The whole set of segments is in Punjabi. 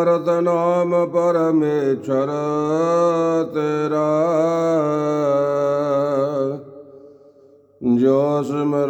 भरत नाम परमेश्वर तेरा। जो स्मर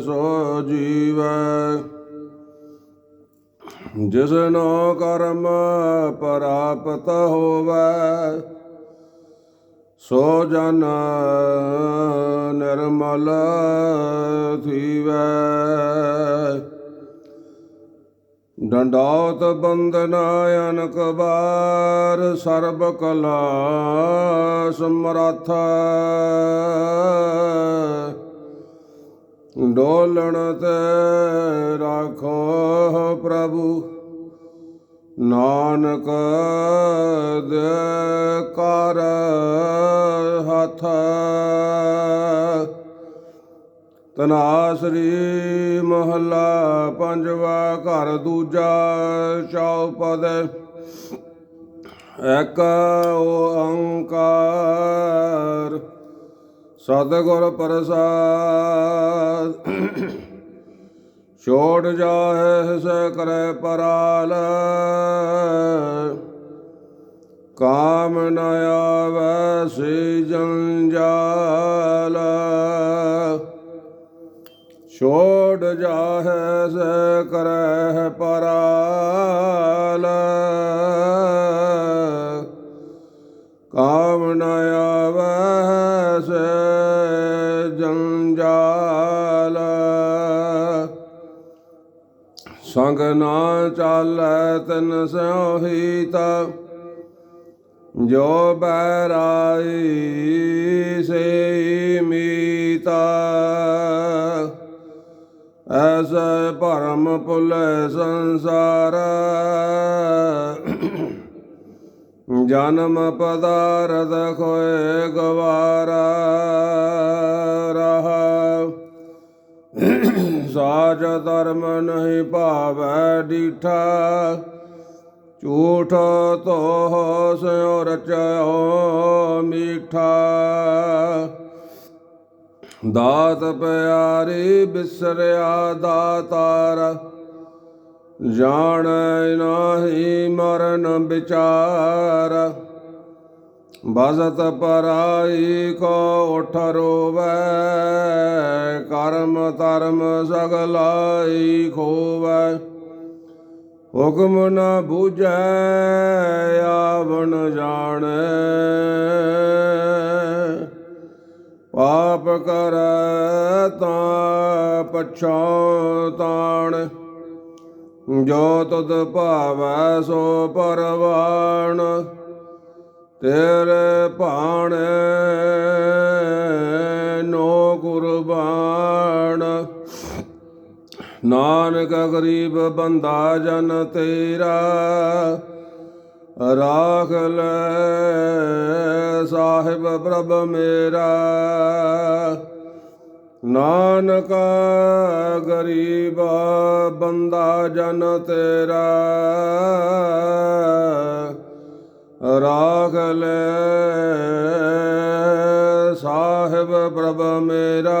सो जीव। जिसनो कर्म प्राप्त होवे, सो जन निर्मल थीवै। ਡੰਡੌਤ ਬੰਦਨ ਅਨਕ ਬਾਰ ਸਰਬ ਕਲਾ ਸਮਰੱਥ। ਡੋਲਣ ਤੇ ਰਾਖੋ ਪ੍ਰਭੂ, ਨਾਨਕ ਦੇ ਕਰ ਹੱਥ। ਤਨਾਸਰੀ ਮਹੱਲਾ ਪੰਜਵਾ ਘਰ ਦੂਜਾ ਚੌਪਦ ਇੱਕ ਓੰਕਾਰ। ਸਤਿਗੁਰ ਪ੍ਰਸਾਦ। ਛੋੜ ਜਾਹੇ ਸ ਕਰੈ ਪਰਾਲ। ਕਾਮ ਨ ਆਵੈ ਸੇ ਜੰਜਾਲ ਜਾਹੇ ਸ ਕਰੈ ਪਰਾਲ। ਕਾਮ ਨ ਆਵੈ ਸੇ ਜੰਜਾਲ ਸੰਗ ਨਾ ਚਾਲੈ ਤਨ ਸੋਹੀਤਾ ਜੋ ਬੈਰਾਈ ਸੇ ਮੀਤਾ। ਐਸੈ ਭਰਮ ਭੁਲੇ ਸੰਸਾਰ। ਜਨਮ ਪਦਾਰਥ ਖੋਏ ਗਵਾਰਾ। ਰਹਾ। ਸਾਜ ਧਰਮ ਨਹੀਂ ਭਾਵੈ ਡੀਠਾ। ਝੂਠ ਤੋਹ ਸਿਉ ਰਚਿਓ ਮੀਠਾ। ਦਾਤ ਪਿਆਰੀ ਬਿਸਰਿਆ ਦਾਤਾਰ, ਜਾਣੈ ਨਾਹੀ ਮਰਨ ਵਿਚਾਰ। ਬਜ਼ਤ ਪਰਾਈ ਕੋ ਉਠ ਰੋਵੈ, ਕਰਮ ਧਰਮ ਸਗਲਾਈ ਖੋਵੈ। ਹੁਕਮ ਨਾ ਬੂਝੈ ਆਵਣ ਕਰੈ ਤਾਂ ਪਛਾਤਾਣ ਜੋ ਤੁਧ ਭਾਵੈ ਸੋ ਪਰਵਾਣ, ਤੇਰੇ ਭਾਣੇ ਨੋ ਗੁਰਬਾਣ ਨਾਨਕ ਗਰੀਬ ਬੰਦਾ ਜਨ ਤੇਰਾ ਰਾਖ ਲੈ ਸਾਹਿਬ ਪ੍ਰਭ ਮੇਰਾ। ਨਾਨਕ ਗਰੀਬ ਬੰਦਾ ਜਨ ਤੇਰਾ। ਰਾਖ ਲੈ ਸਾਹਿਬ ਪ੍ਰਭ ਮੇਰਾ।